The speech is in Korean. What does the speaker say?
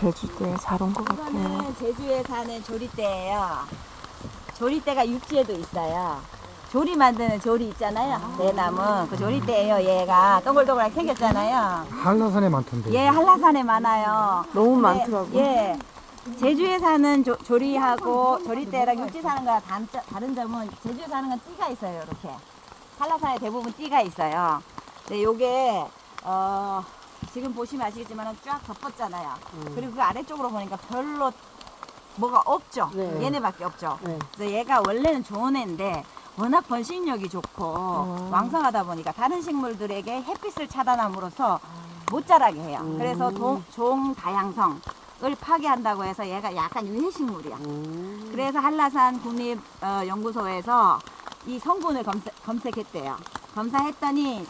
제주도에 잘 온 것 같아요. 이거는 제주에 사는 조리대예요. 조리대가 육지에도 있어요. 조리 만드는 조리 있잖아요. 대나무 그 조리대예요. 얘가 동글동글하게 생겼잖아요. 한라산에 많던데. 얘 한라산에 많아요. 너무 네, 많더라고. 예. 제주에 사는 조, 조리하고 조리대랑 육지 사는 거랑 단, 다른 점은 제주에 사는 건 띠가 있어요. 이렇게 한라산에 대부분 띠가 있어요. 근데 요게 어, 지금 보시면 아시겠지만 쫙 덮었잖아요. 그리고 그 아래쪽으로 보니까 별로 뭐가 없죠. 네. 얘네밖에 없죠. 네. 그래서 얘가 원래는 좋은 애인데 워낙 번식력이 좋고 어. 왕성하다 보니까 다른 식물들에게 햇빛을 차단함으로써 못 자라게 해요. 음. 그래서 동, 종 다양성을 파괴한다고 해서 얘가 약간 유해식물이야. 음. 그래서 한라산 국립연구소에서 이 성분을 검색, 검색했대요. 검사했더니